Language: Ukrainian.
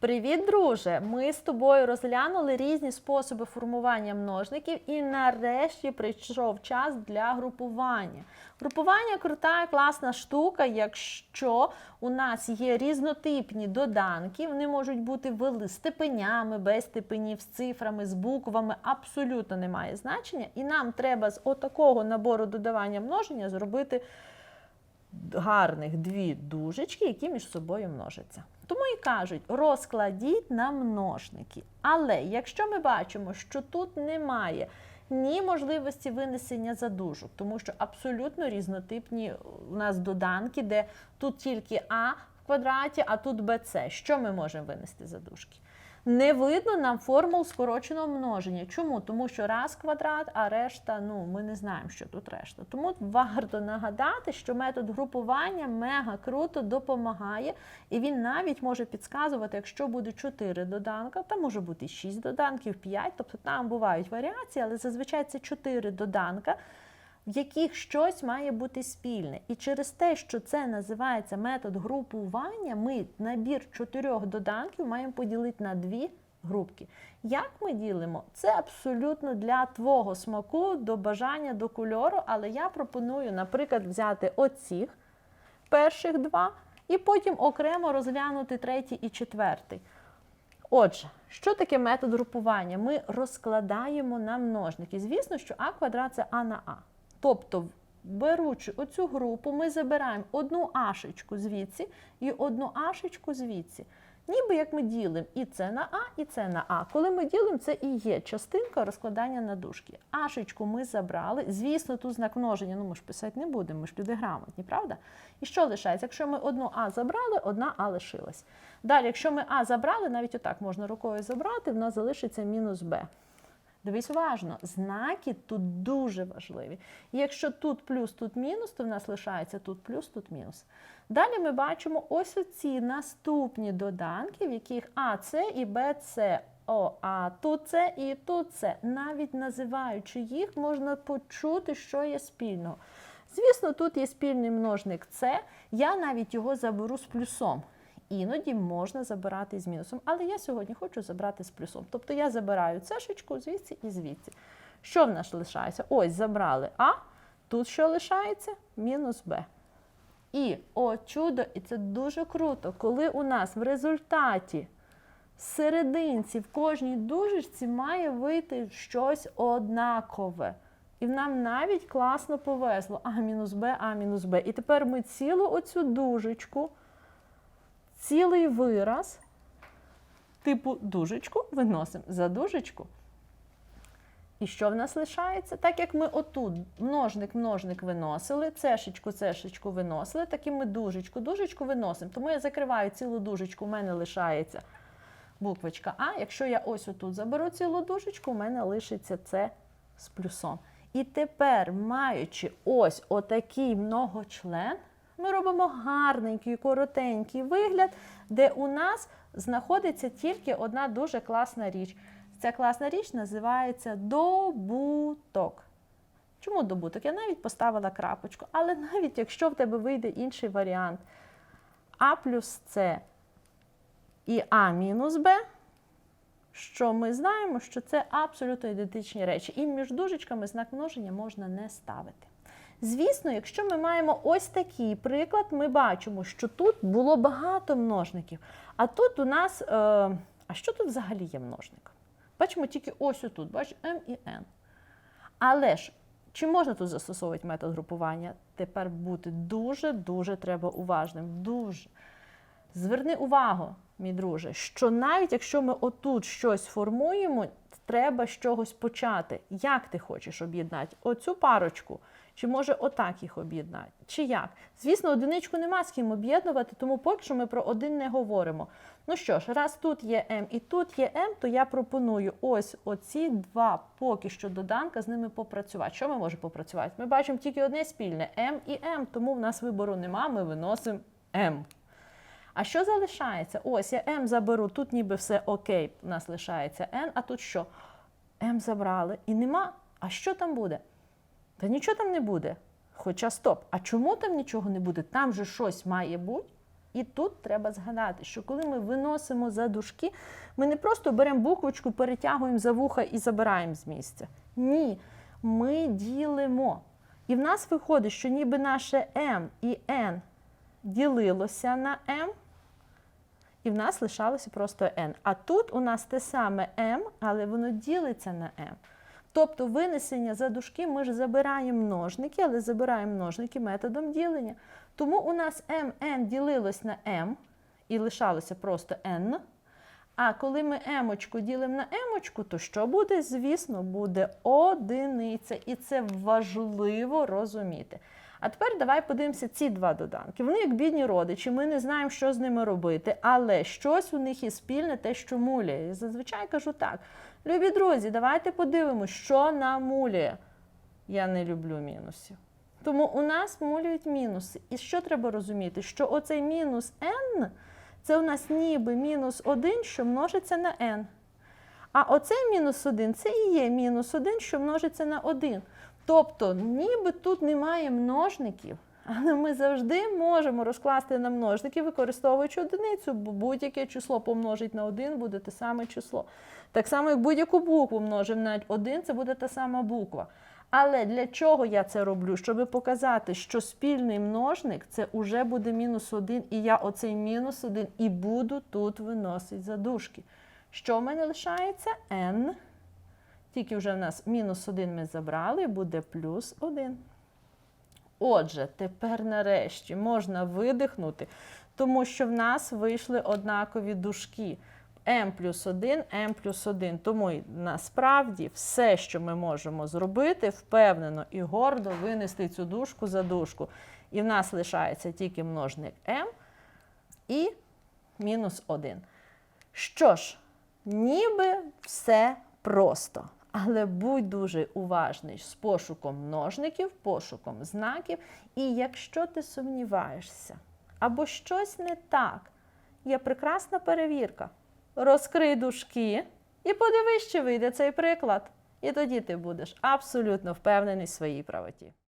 Привіт, друже! Ми з тобою розглянули різні способи формування множників, і нарешті прийшов час для групування. Групування крута, класна штука, якщо у нас є різнотипні доданки, вони можуть бути вели степенями, без степенів, з цифрами, з буквами, абсолютно немає значення. І нам треба з отакого набору додавання множення зробити гарних дві дужечки, які між собою множаться. Тому і кажуть, розкладіть на множники. Але якщо ми бачимо, що тут немає ні можливості винесення задужок, тому що абсолютно різнотипні у нас доданки, де тут тільки А в квадраті, а тут БЦ. Що ми можемо винести задужки? Не видно нам формул скороченого множення. Чому? Тому що раз квадрат, а решта, ну, ми не знаємо, що тут решта. Тому варто нагадати, що метод групування мега круто допомагає, і він навіть може підказувати, якщо буде 4 доданка, там може бути 6 доданків, 5, тобто там бувають варіації, але зазвичай це 4 доданка в яких щось має бути спільне. І через те, що це називається метод групування, ми набір чотирьох доданків маємо поділити на дві групки. Як ми ділимо? Це абсолютно для твого смаку, до бажання, до кольору, але я пропоную, наприклад, взяти оцих перших два і потім окремо розглянути третій і четвертий. Отже, що таке метод групування? Ми розкладаємо на множники. Звісно, що а квадрат це а на а. Тобто, беручи оцю групу, ми забираємо одну ашечку звідси і одну ашечку звідси. Ніби як ми ділимо і це на А, і це на А. Коли ми ділимо, це і є частинка розкладання на дужки. Ашечку ми забрали. Звісно, тут знак множення, ну ми ж писати не будемо, ми ж люди грамотні, правда? І що лишається? Якщо ми одну А забрали, одна А лишилась. Далі, якщо ми А забрали, навіть отак можна рукою забрати, в нас залишиться мінус Б. Дивись уважно, знаки тут дуже важливі. І якщо тут плюс, тут мінус, то в нас лишається тут плюс, тут мінус. Далі ми бачимо ось оці наступні доданки, в яких А це і Б це. О, а тут це і тут це. Навіть називаючи їх, можна почути, що є спільного. Звісно, тут є спільний множник С, я навіть його заберу з плюсом. Іноді можна забирати з мінусом, але я сьогодні хочу забрати з плюсом. Тобто я забираю цешечку звідси і звідси. Що в нас лишається? Ось забрали А, тут що лишається? Мінус Б. І о чудо, і це дуже круто, коли у нас в результаті серединці в кожній дужечці має вийти щось однакове. І нам навіть класно повезло А мінус Б, А мінус Б. І тепер ми цілу оцю дужечку цілий вираз, типу дужечку, виносимо за дужечку. І що в нас лишається? Так як ми отут множник-множник виносили, цешечку, цешечку виносили, так і ми дужечку, дужечку виносимо. Тому я закриваю цілу дужечку, у мене лишається буквочка А. Якщо я ось отут заберу цілу дужечку, у мене лишиться С з плюсом. І тепер, маючи ось отакий многочлен, ми робимо гарненький, коротенький вигляд, де у нас знаходиться тільки одна дуже класна річ. Ця класна річ називається добуток. Чому добуток? Я навіть поставила крапочку, але навіть якщо в тебе вийде інший варіант А плюс С і А мінус Б, що ми знаємо, що це абсолютно ідентичні речі. І між дужечками знак множення можна не ставити. Звісно, якщо ми маємо ось такий приклад, ми бачимо, що тут було багато множників. А тут у нас, е, а що тут взагалі є множник? Бачимо тільки ось отут, бачиш, М і Н. Але ж, чи можна тут застосовувати метод групування? Тепер бути дуже-дуже треба уважним. Дуже. Зверни увагу, мій друже, що навіть якщо ми отут щось формуємо, треба з чогось почати. Як ти хочеш об'єднати оцю парочку? Чи може отак їх об'єднати? Чи як? Звісно, одиничку нема з ким об'єднувати, тому поки що ми про один не говоримо. Ну що ж, раз тут є М і тут є М, то я пропоную ось оці два поки що доданка з ними попрацювати. Що ми можемо попрацювати? Ми бачимо тільки одне спільне М і М, тому в нас вибору нема, ми виносимо М. А що залишається? Ось я М заберу, тут ніби все окей, у нас лишається N, а тут що? М забрали і нема. А що там буде? Та нічого там не буде. Хоча стоп, а чому там нічого не буде? Там же щось має бути. І тут треба згадати, що коли ми виносимо за дужки, ми не просто беремо буквочку, перетягуємо за вуха і забираємо з місця. Ні, ми ділимо. І в нас виходить, що ніби наше М і Н ділилося на М, і в нас лишалося просто N. А тут у нас те саме М, але воно ділиться на М. Тобто винесення за дужки ми ж забираємо множники, але забираємо множники методом ділення. Тому у нас mn ділилось на m і лишалося просто n. А коли ми емочку ділимо на емочку, то що буде? Звісно, буде одиниця. І це важливо розуміти. А тепер давай подивимося ці два доданки. Вони як бідні родичі, ми не знаємо, що з ними робити, але щось у них є спільне, те, що муляє. І зазвичай кажу так: любі друзі, давайте подивимося, що нам муляє. Я не люблю мінусів. Тому у нас мулюють мінуси. І що треба розуміти? Що оцей мінус n це у нас ніби мінус 1, що множиться на n. А оцей мінус 1 це і є мінус 1, що множиться на 1. Тобто, ніби тут немає множників, але ми завжди можемо розкласти на множники, використовуючи одиницю, бо будь-яке число помножить на 1 буде те саме число. Так само, як будь-яку букву множимо на 1, це буде та сама буква. Але для чого я це роблю? Щоб показати, що спільний множник це вже буде мінус 1, і я оцей мінус 1 і буду тут виносити за дужки. Що в мене лишається? n. Тільки вже в нас мінус 1 ми забрали, буде плюс 1. Отже, тепер нарешті можна видихнути, тому що в нас вийшли однакові дужки. m плюс 1, m плюс 1. Тому насправді все, що ми можемо зробити, впевнено і гордо винести цю дужку за дужку. І в нас лишається тільки множник m і мінус 1. Що ж, ніби все просто. Але будь дуже уважний з пошуком множників, пошуком знаків. І якщо ти сумніваєшся або щось не так, є прекрасна перевірка. Розкрий дужки і подивись, чи вийде цей приклад. І тоді ти будеш абсолютно впевнений в своїй правоті.